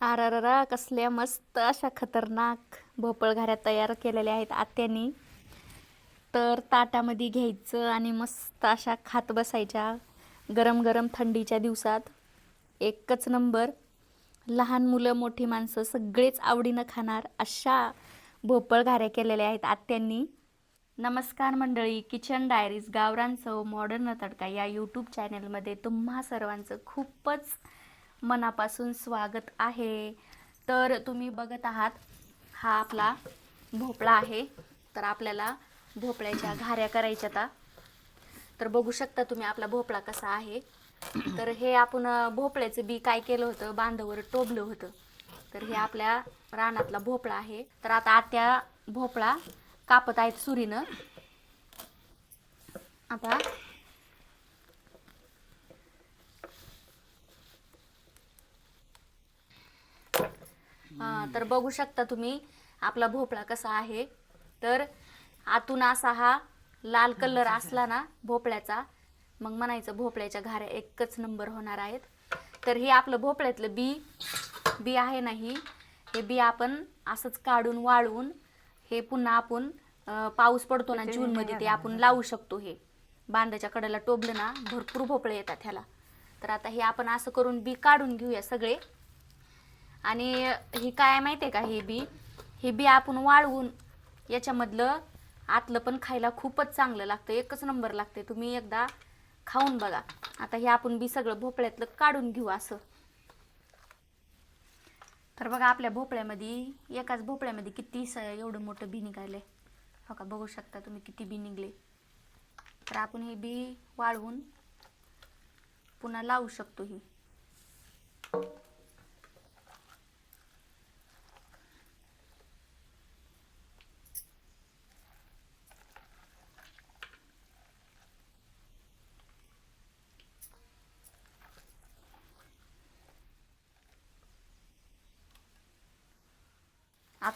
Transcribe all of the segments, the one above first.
आरारारा कसल्या मस्त अशा खतरनाक भोपळघाऱ्या तयार केलेल्या आहेत आत्यांनी. तर ताटामध्ये घ्यायचं आणि मस्त अशा खात बसायच्या गरम गरम थंडीच्या दिवसात. एकच नंबर लहान मुलं मोठी माणसं सगळेच आवडीनं खाणार अशा भोपळघाऱ्या केलेल्या आहेत आत्यांनी. नमस्कार मंडळी किचन डायरीज गावरांचं मॉडर्न तडका या यूट्यूब चॅनलमध्ये तुम्हा सर्वांचं खूपच मनापासून स्वागत आहे. तर तुम्ही बघत आहात हा आपला भोपळा आहे. तर आपल्याला भोपळ्याच्या घाऱ्या करायच्या आता तर बघू शकता तुम्ही आपला भोपळा कसा आहे. तर हे आपण भोपळ्याचं बी काय केलं होतं? बांधावर टोबलं होतं. तर हे आपल्या रानातला भोपळा आहे. तर आता आत्या भोपळा कापत आहेत सुरीनं. आता हा, तर बघू शकता तुम्ही आपला भोपळा कसा आहे. तर आतून असा हा लाल कलर असला ना भोपळ्याचा मग म्हणायचं भोपळ्याच्या घाऱ्या एकच नंबर होणार आहेत. तर हे आपलं भोपळ्यातलं बी बी आहे ना ही. हे बी आपण असंच काढून वाळवून हे पुन्हा आपण अं, पाऊस पडतो ना जूनमध्ये ते आपण लावू शकतो हे. बांधाच्या कडेला टोबलं ना भरपूर भोपळे येतात ह्याला. तर आता हे आपण असं करून बी काढून घेऊया सगळे. आणि ही काय माहिती आहे का हे बी? हे बी आपण वाळवून याच्यामधलं आतलं पण खायला खूपच चांगलं लागतं एकच नंबर लागते तुम्ही एकदा खाऊन बघा. आता हे आपण बी सगळं भोपळ्यातलं काढून घेऊ असं. तर बघा आपल्या भोपळ्यामध्ये एकाच भोपळ्यामध्ये किती स एवढं मोठं बी निघालंय. हो का बघू शकता तुम्ही किती बी निघले. तर आपण हे बी वाळवून पुन्हा लावू शकतो ही.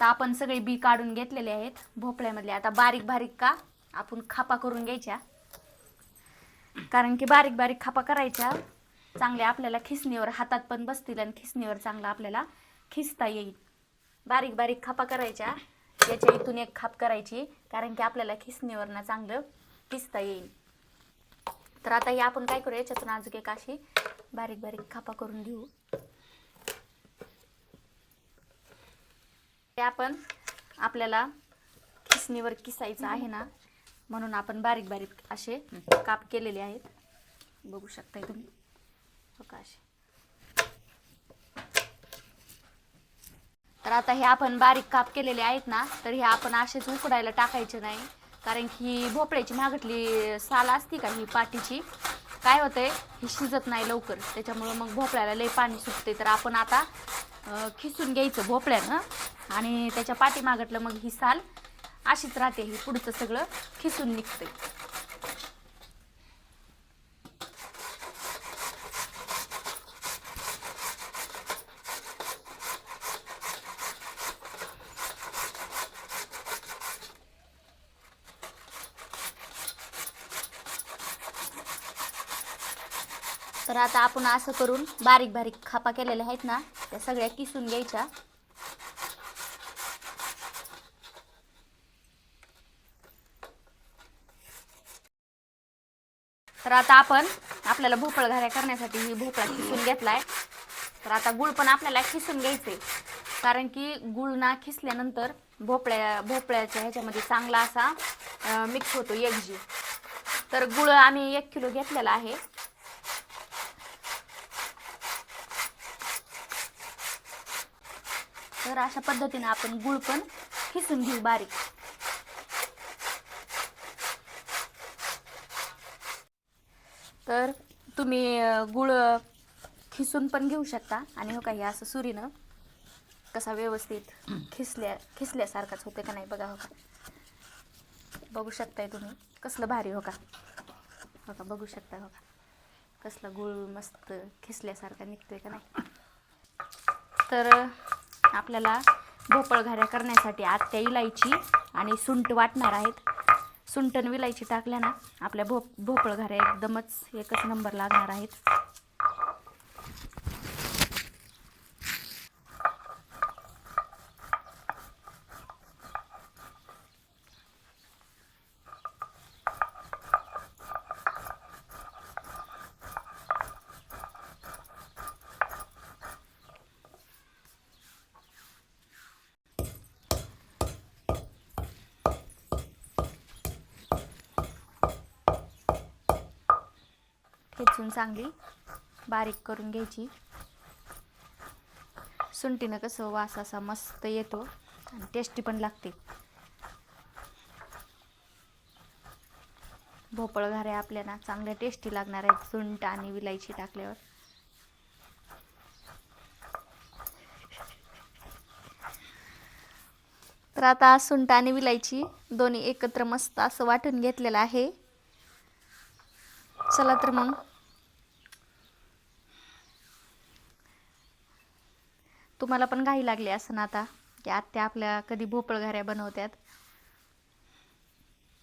आता आपण सगळे बी काढून घेतलेले आहेत भोपळ्यामधले. आता बारीक बारीक का? आपण खापा करून घ्यायच्या. कारण की बारीक बारीक खापा करायच्या. चांगल्या आपल्याला खिसणीवर हातात पण बसतील आणि खिसणीवर चांगला आपल्याला खिसता येईल. बारीक बारीक खापा करायच्या. याच्या इथून एक खाप करायची. कारण की आपल्याला खिसणीवर ना चांगलं खिसता येईल. तर आता हे आपण काय करू? याच्यातून अजून एक अशी बारीक बारीक खापा करून घेऊ. त्या आपण आपल्याला किसणीवर किसायचं आहे ना म्हणून आपण बारीक बारीक असे काप केलेले आहेत. बघू शकताय तुम्ही. हो का असे? तर आता हे आपण बारीक काप केलेले आहेत ना तर हे आपण असेच उकडायला टाकायचे नाही. कारण की भोपळ्याची मागटली साल असती का ही पाठीची काय होतंय? ही शिजत नाही लवकर. त्याच्यामुळं मग भोपळ्याला लई पाणी सुटते तर आपण आता खिसून घ्यायचं भोपळ्यानं आणि त्याच्या पाठीमागटलं मग ही साल अशीच राहते ही पुढचं सगळं खिसून निघतं आता आपण असं करून बारीक बारीक खापा केलेल्या आहेत ना त्या सगळ्या किसून घ्यायच्या. तर आता आपण आपल्याला भोपळ घाऱ्या करण्यासाठी ही भोपळा खिसून घेतलाय. तर आता गुळ पण आपल्याला खिसून घ्यायचंय. कारण की गुळ ना खिसल्यानंतर भोपळ्या भोपळ्याच्या ह्याच्यामध्ये चांगला असा मिक्स होतो एक जी तर गुळ आम्ही एक किलो घेतलेला आहे. तर अशा पद्धतीने आपण गुळ पण खिसून घेऊ बारीक. तर तुम्ही गुळ खिसून पण घेऊ शकता. आणि हो का हे असं सुरीनं कसा व्यवस्थित खिसल्या खिसल्यासारखाच होते का नाही बघा हो का. बघू शकताय तुम्ही कसलं भारी हो का. हो का बघू शकता हो का. कसला गुळ मस्त खिसल्यासारखा निघतोय का नाही. तर आपल्याला भोपळ घाऱ्या करण्यासाठी आत्या इलायची आणि सुंट वाटणार आहेत. सुंटण विलायची टाकल्या ना आपल्या भोप भोपळ घाऱ्या एकदमच एकच नंबर लागणार आहेत. ठेचून चांगली बारीक करून घ्यायची. सुंठीनं कसं वास असा मस्त येतो आणि टेस्टी पण लागते. भोपळ घाऱ्या आपल्याला चांगल्या टेस्टी लागणार आहेत सुंट आणि विलायची टाकल्यावर. तर आता सुंट आणि विलायची दोन्ही एकत्र मस्त असं वाटून घेतलेलं आहे. चला तर मग. तुम्हाला पण घाई लागली असं ना आता की आत्या आपल्या कधी भोपळ घाऱ्या बनवतात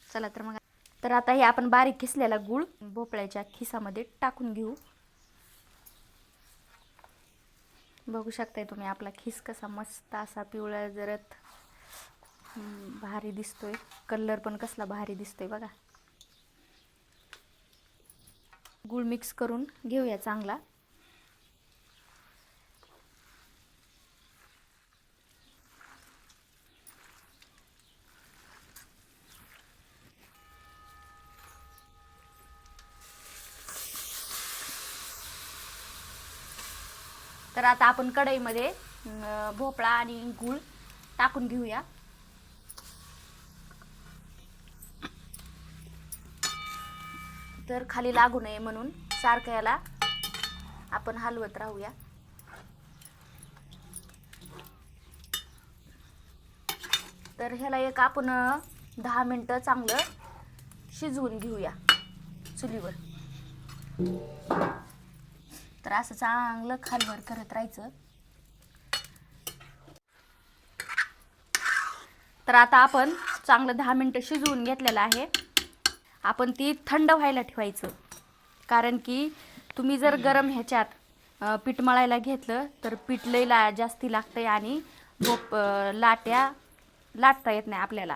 चला तर मग तर आता हे आपण बारीक खिसलेला गूळ भोपळ्याच्या खिसामध्ये टाकून घेऊ. बघू शकताय तुम्ही आपला खिस कसा मस्त असा पिवळा जरत भारी दिसतोय. कलर पण कसला भारी दिसतोय बघा. गूळ मिक्स करून घेऊया चांगला. तर आता आपण कढईमध्ये भोपळा आणि गूळ टाकून घेऊया. तर खाली लागू नये म्हणून सारखं याला आपण हलवत राहूया. तर ह्याला एक आपण दहा मिनटं चांगलं शिजवून घेऊया चुलीवर. तर असं चांगलं खालवर करत राहायचं. तर आता आपण चांगलं दहा मिनटं शिजवून घेतलेलं आहे. आपण ती थंड व्हायला ठेवायचं. कारण की तुम्ही जर गरम ह्याच्यात पीठ मळायला घेतलं तर पीठ लई ला जास्ती लागतंय आणि झोप लाट्या लाटता येत नाही आपल्याला.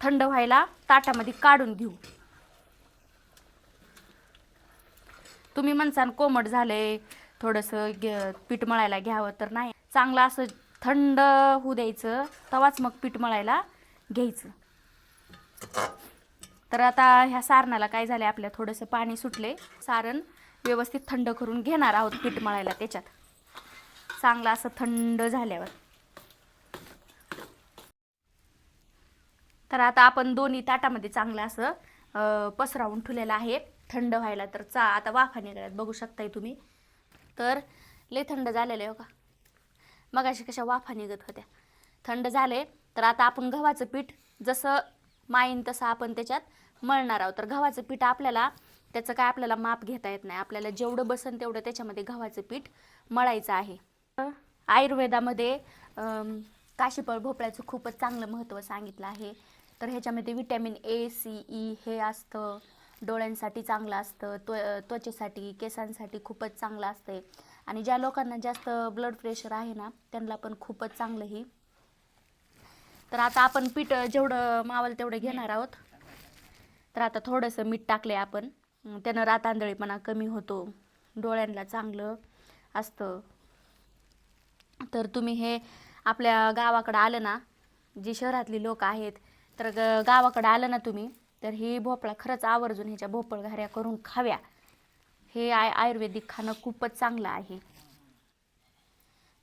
थंड व्हायला ताटामध्ये काढून घेऊ. तुम्ही म्हणसान कोमट झालंय थोडंसं ग पीठ मळायला घ्यावं तर नाही. चांगलं असं थंड होऊ द्यायचं तवाच मग पीठ मळायला घ्यायचं. तर आता ह्या सारणाला काय झालं आपल्या थोडंसं पाणी सुटले सारण व्यवस्थित थंड करून घेणार आहोत पीठ मळायला त्याच्यात. चांगलं असं थंड झाल्यावर. तर आता आपण दोन्ही ताटामध्ये चांगलं असं पसरावून ठेवलेलं आहे. थंड व्हायला तर चा आता वाफा निघाल्यात बघू शकताय तुम्ही. तर लय थंड झालेलं आहे हो का? मग अशा कशा वाफा निघत होत्या. थंड झाले तर आता आपण गव्हाचं पीठ जसं माईन तसं आपण त्याच्यात मळणार आहोत. तर गव्हाचं पीठ आपल्याला त्याचं काय आपल्याला माप घेता येत नाही. आपल्याला जेवढं बसन तेवढं त्याच्यामध्ये गव्हाचं पीठ मळायचं आहे. आयुर्वेदामध्ये काशीफळ भोपळ्याचं खूपच चांगलं महत्त्व सांगितलं आहे. तर ह्याच्यामध्ये विटॅमिन ए सी ई हे असतं. डोळ्यांसाठी चांगलं असतं त्व त्वचेसाठी केसांसाठी खूपच चांगलं असते. आणि ज्या लोकांना जास्त ब्लड प्रेशर आहे ना त्यांना पण खूपच चांगलं ही तर आता आपण पीठ जेवढं मावल तेवढं घेणार आहोत. तर आता थोडंसं मीठ टाकले आपण. त्यानं रातांदळीपणा कमी होतो. डोळ्यांना चांगलं असतं. तर तुम्ही हे आपल्या गावाकडं आलं ना जी शहरातली लोक आहेत तर ग गावाकडं आलं ना तुम्ही तर ही भोपळा खरंच आवर्जून ह्याच्या भोपळ घाऱ्या करून खाव्या. हे आय आयुर्वेदिक खाणं खूपच चांगलं आहे.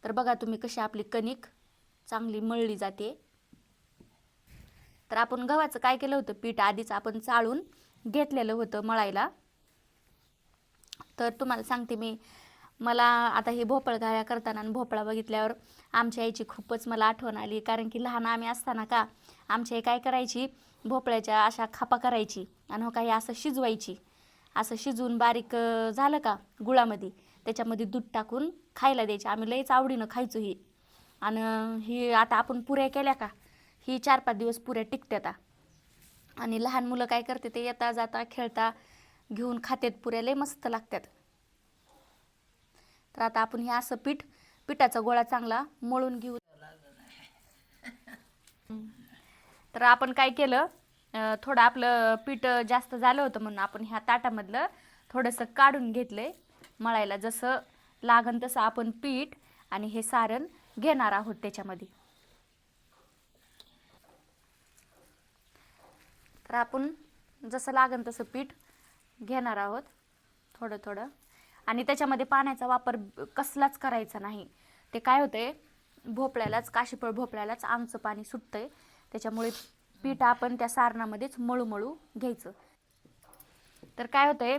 तर बघा तुम्ही कशी आपली कणिक चांगली मळली जाते. तर आपण गव्हाचं काय केलं होतं? पीठ आधीच आपण चाळून घेतलेलं होतं मळायला. तर तुम्हाला सांगते मी मला आता हे भोपळ घाऱ्या करताना आणि भोपळा बघितल्यावर आमच्या आईची खूपच मला आठवण आली. कारण की लहान आम्ही असताना का आमची आई काय करायची? भोपळ्याच्या अशा खापा करायची आणि हो काही असं शिजवायची. असं शिजवून बारीक झालं का गुळामध्ये त्याच्यामध्ये दूध टाकून खायला द्यायची. आम्ही लईच आवडीनं खायचो ही. आणि ही आता आपण पुऱ्या केल्या का ही चार पाच दिवस पुऱ्या टिकत्याता. आणि लहान मुलं काय करते ते येता जाता खेळता घेऊन खात्यात पुऱ्या लय मस्त लागतात तर आता आपण हे असं पीठ पिठाचा गोळा चांगला मळून घेऊ. तर आपण काय केलं थोडं आपलं पीठ जास्त झालं होतं म्हणून आपण ह्या ताटामधलं थोडंसं काढून घेतलंय. मळायला जसं लागन तसं आपण पीठ आणि हे सारण घेणार आहोत त्याच्यामध्ये. तर आपण जसं लागन तसं पीठ घेणार आहोत. थोडं थोडं. आणि त्याच्यामध्ये पाण्याचा वापर कसलाच करायचा नाही. ते काय होते भोपळ्यालाच काशीफळ भोपळ्यालाच आमचं पाणी सुटतंय. त्याच्यामुळे पीठ आपण त्या सारणामध्येच मळू मळू घ्यायचं. तर काय होतंय?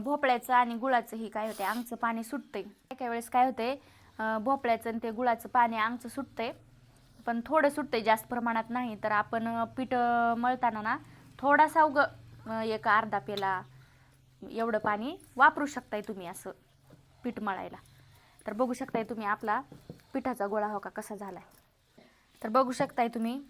भोपळ्याचं आणि गुळाचं ही काय होतंय? आमचं पाणी सुटतंय. काही काही वेळेस काय होतंय? भोपळ्याचं आणि ते गुळाचं पाणी अंगचं सुटतंय. पण थोडं सुटतंय जास्त प्रमाणात नाही. तर आपण पीठ मळताना ना थोडासा उग एक अर्धा पेला एवढं पाणी वापरू शकताय तुम्ही असं पीठ मळायला. तर बघू शकताय तुम्ही आपला पिठाचा गोळा हो का कसा झालाय. तर बघू शकताय तुम्ही.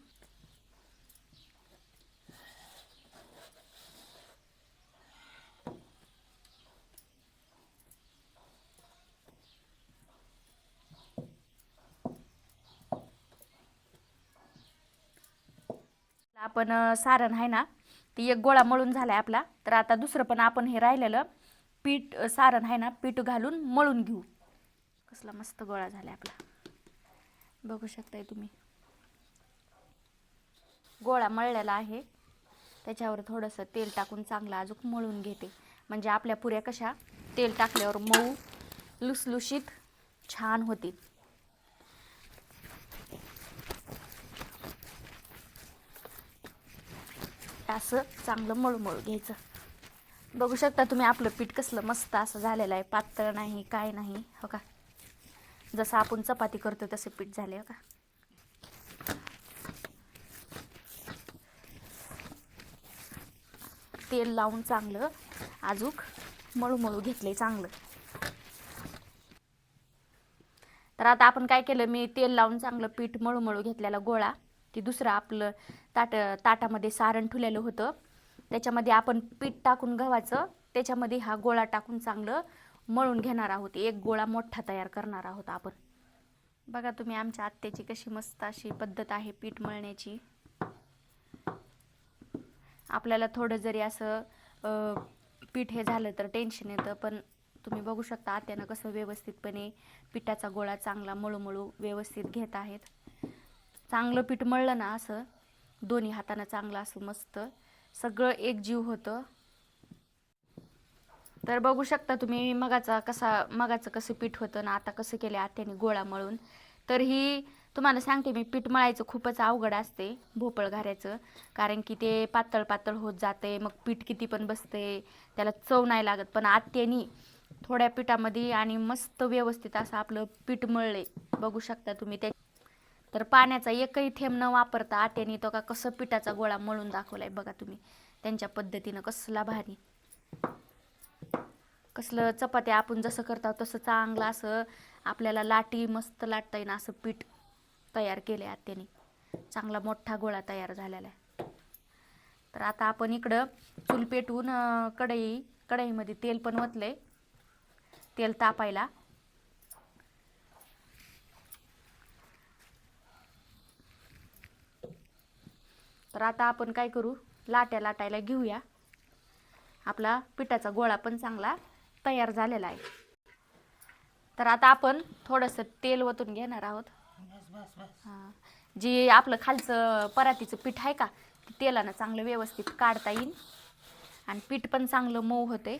आपण सारण आहे ना ती एक गोळा मळून झालाय आपला. तर आता दुसरं पण आपण हे राहिलेलं पीठ सारण आहे ना पीठ घालून मळून घेऊ. कसला मस्त गोळा झाला आपला. बघू शकताय तुम्ही. गोळा मळलेला आहे. त्याच्यावर थोडंसं तेल टाकून चांगलं अजून मळून घेते. म्हणजे आपल्या पुऱ्या कशा तेल टाकल्यावर मऊ लुसलुशीत छान होतील. असं चांगलं मळमळ घ्यायचं. बघू शकता तुम्ही आपलं पीठ कसलं मस्त असं झालेलं आहे. पातळ नाही काय नाही हो का? जसं आपण चपाती करतो तसं पीठ झाले हो का? तेल लावून चांगलं अजूक मळूमळू घेतले चांगलं. तर आता आपण काय केलं मी तेल लावून चांगलं पीठ मळूमळू घेतलेला गोळा. ती दुसरं आपलं ताट ताटामध्ये सारण ठुलेलं होतं. त्याच्यामध्ये आपण पीठ टाकून गव्हाचं त्याच्यामध्ये हा गोळा टाकून चांगलं मळून घेणार आहोत. एक गोळा मोठा तयार करणार आहोत आपण. बघा तुम्ही आमच्या आत्याची कशी मस्त अशी पद्धत आहे पीठ मळण्याची. आपल्याला थोडं जरी असं पीठ हे झालं तर टेन्शन येतं पण तुम्ही बघू शकता आत्यानं कसं व्यवस्थितपणे पिठाचा गोळा चांगला मळूमळू व्यवस्थित घेत आहेत. चांगलं पीठ मळलं ना असं दोन्ही हातानं चांगलं असं मस्त. सगळं एक जीव होतं. तर बघू शकता तुम्ही मगाचा कसा मगाचं कसं पीठ होतं ना आता कसं केलं आत्याने गोळा मळून. तर ही तुम्हाला सांगते मी पीठ मळायचं खूपच अवघड असते भोपळ घाऱ्याचं कारण की ते पातळ पातळ होत जाते मग पीठ किती पण बसते त्याला चव नाही लागत. पण आत्यानी थोड्या पिठामध्ये आणि मस्त व्यवस्थित असं आपलं पीठ मळले बघू शकता तुम्ही त्या तर पाण्याचा एकही थेंब न वापरता आत्याने तो का कसं पिठाचा गोळा मळून दाखवलाय बघा तुम्ही. त्यांच्या पद्धतीनं कसला भारी. कसलं चपात्या आपण जसं करतो तसं चांगलं असं आपल्याला लाटी मस्त लाटता येईन असं पीठ तयार केलं आहे आत्याने चांगला मोठा गोळा तयार झालेला आहे. तर आता आपण इकडं चूल पेटवून कढई कढईमध्ये तेल पण ओतलंय. तेल तापायला. तर आता आपण काय करू? लाट्या लाटायला घेऊया. आपला पिठाचा गोळा पण चांगला तयार झालेला आहे. तर आता आपण थोडंसं तेल ओतून घेणार आहोत. हां. जी आपलं खालचं परातीचं पीठ आहे का ते तेलानं चांगलं व्यवस्थित काढता येईल आणि पीठ पण चांगलं मऊ होते.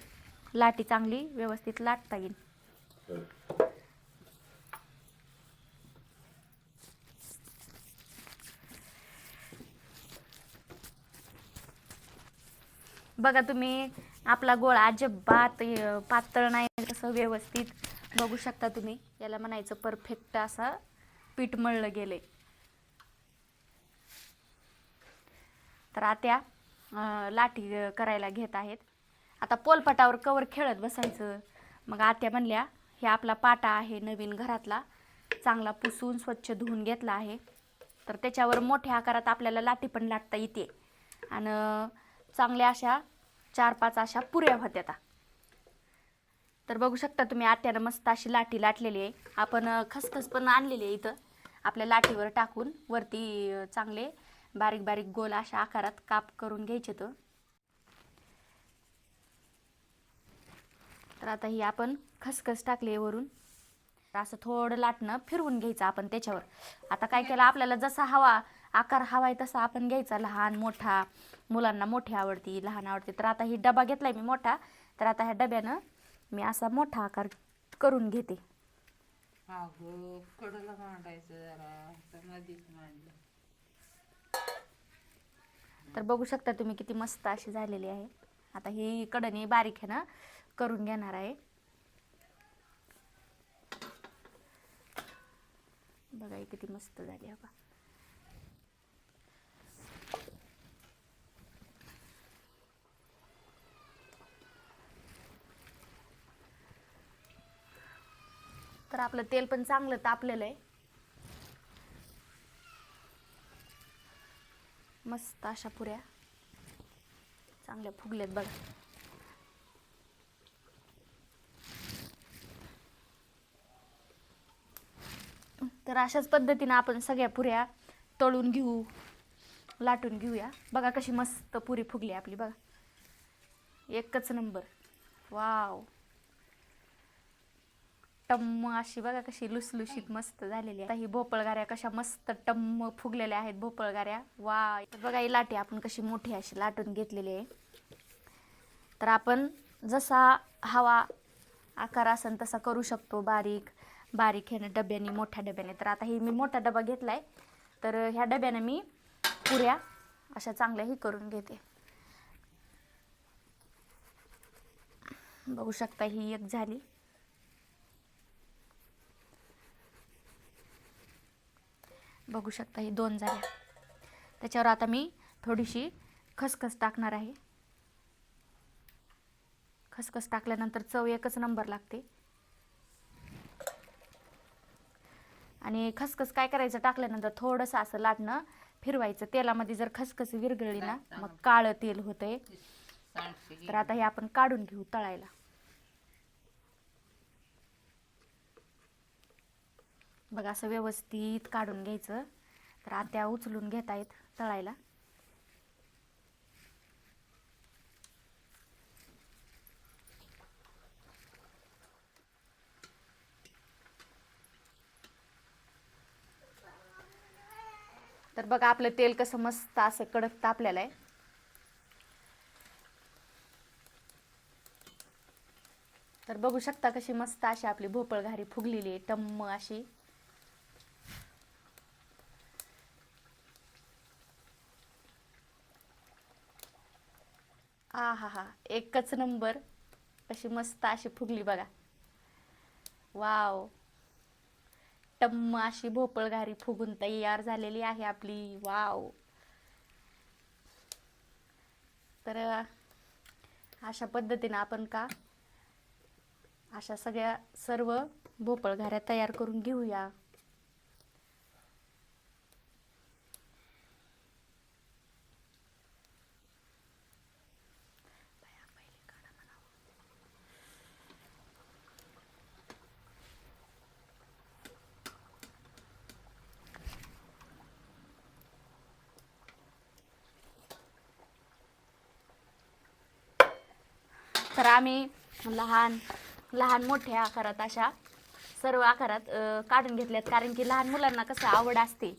लाटी चांगली व्यवस्थित लाटता येईल बघा तुम्ही आपला गोळा अजिबात पातळ नाही कसं व्यवस्थित बघू शकता तुम्ही. याला म्हणायचं परफेक्ट असं पीठ मळलं गेले तर आत्या लाठी करायला घेत आहेत. आता पोलपाटावर कवर खेळत बसायचं. मग आत्या म्हणल्या हे आपला पाटा आहे नवीन घरातला. चांगला पुसून स्वच्छ धुवून घेतला आहे. तर त्याच्यावर मोठ्या आकारात आपल्याला लाठी पण लाटता येते. आणि चांगल्या अशा चार पाच अशा पुऱ्या होत्या आता. तर बघू शकता तुम्ही आत्यानं मस्त अशी लाटी लाटलेली आहे. आपण खसखस पण आणलेली आहे इथं. आपल्या लाटीवर टाकून वरती चांगले बारीक बारीक गोल अशा आकारात काप करून घ्यायचे तर तर आता ही आपण खसखस टाकली वरून. तर असं थोडं लाटणं फिरवून घ्यायचं आपण त्याच्यावर. आता काय केलं आपल्याला जसा हवा आकार हवा आहे तसा आपण घ्यायचा लहान मोठा. मुलांना मोठी आवडती लहान आवडते. तर आता ही डबा घेतलाय मी मोठा. तर आता ह्या डब्यानं मी असा मोठा आकार करून घेते. अगं कडला मांडायचं जरा. तर मधीच मांडलं. तर बघू शकता तुम्ही किती मस्त अशी झालेली आहे. आता ही कडणी बारीक आहे ना करून घेणार आहे. बघा किती मस्त झाली आहे बघा. आपलं तेल पण चांगलं तापलेलं आहे. मस्त अशा पुऱ्या. चांगल्या फुगल्यात बघा. तर अशाच पद्धतीनं आपण सगळ्या पुऱ्या तळून घेऊ लाटून घेऊया. बघा कशी मस्त पुरी फुगली आपली बघा. एकच नंबर. वाव. टम्म अशी बघा कशी लुसलुशीत मस्त झालेली आहे. आता ही भोपळगाऱ्या कशा मस्त टम्म फुगलेल्या आहेत भोपळगाऱ्या. वा बघा ही लाटी आपण कशी मोठी अशी लाटून घेतलेली आहे. तर आपण जसा हवा आकार असेल तसा करू शकतो बारीक बारीक ह्याने डब्याने मोठ्या डब्याने. तर आता ही मी मोठा डबा घेतला आहे तर ह्या डब्याने मी पुऱ्या अशा चांगल्याही करून घेते. बघू शकता ही एक झाली. बघू शकता हे दोन झाल्या त्याच्यावर आता मी थोडीशी खसखस टाकणार आहे. खसखस टाकल्यानंतर चव एकच नंबर लागते. आणि खसखस काय करायचं? टाकल्यानंतर थोडंसं असं लाटणं फिरवायचं. तेलामध्ये जर खसखस विरघळली ना मग काळं तेल होतंय. तर आता हे आपण काढून घेऊ तळायला. बघा असं व्यवस्थित काढून घ्यायचं. तर आत्या उचलून घेत आहेत तळायला. तर बघा आपलं तेल कसं मस्त असं कडक तापलेलं आहे. तर बघू शकता कशी मस्त अशी आपली भोपळ घारी फुगलेली आहे टम्म अशी. हा हा. हा एकच नंबर. अशी मस्त अशी फुगली बघा. वाव. टम्म अशी भोपळ घारी फुगून तयार झालेली आहे आपली. वाव. तर अशा पद्धतीनं आपण का अशा सगळ्या सर्व भोपळघाऱ्या तयार करून घेऊया. तर आम्ही लहान लहान मोठ्या आकारात अशा सर्व आकारात काढून घेतल्यात. कारण की लहान मुलांना कसं आवड असते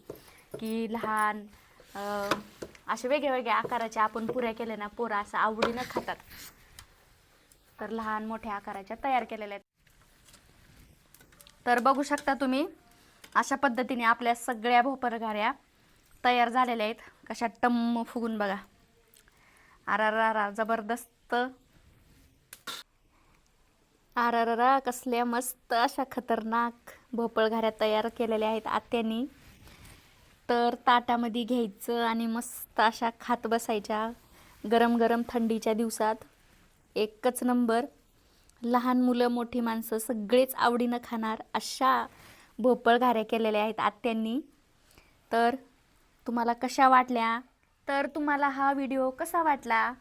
की लहान असे वेगळ्या वेगळ्या आकाराच्या आपण पुऱ्या केल्या ना पोरं असं आवडीनं खातात. तर लहान मोठ्या आकाराच्या तयार केलेल्या आहेत. तर बघू शकता तुम्ही अशा पद्धतीने आपल्या सगळ्या भोपरगाऱ्या तयार झालेल्या आहेत. कशा टम्म फुगून बघा. आरा जबरदस्त आरारारा कसल्या मस्त अशा खतरनाक भोपळघाऱ्या तयार केलेल्या आहेत आत्यानी. तर ताटामध्ये घ्यायचं आणि मस्त अशा खात बसायच्या गरम गरम थंडीच्या दिवसात. एकच नंबर लहान मुलं मोठी माणसं सगळेच आवडीनं खाणार अशा भोपळघाऱ्या केलेल्या आहेत आत्यांनी. तर तुम्हाला कशा वाटल्या? तर तुम्हाला हा व्हिडिओ कसा वाटला?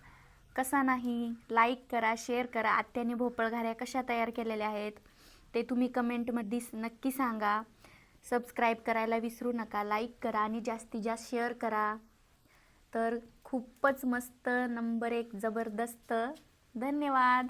कसा नाही? लाईक करा शेअर करा. आत्याने भोपळघाऱ्या कशा तयार केलेल्या आहेत? ते तुम्ही कमेंटमध्ये नक्की सांगा. सबस्क्राईब करायला विसरू नका. लाईक करा आणि जास्तीत जास्त शेअर करा. तर खूपच मस्त नंबर एक जबरदस्त. धन्यवाद.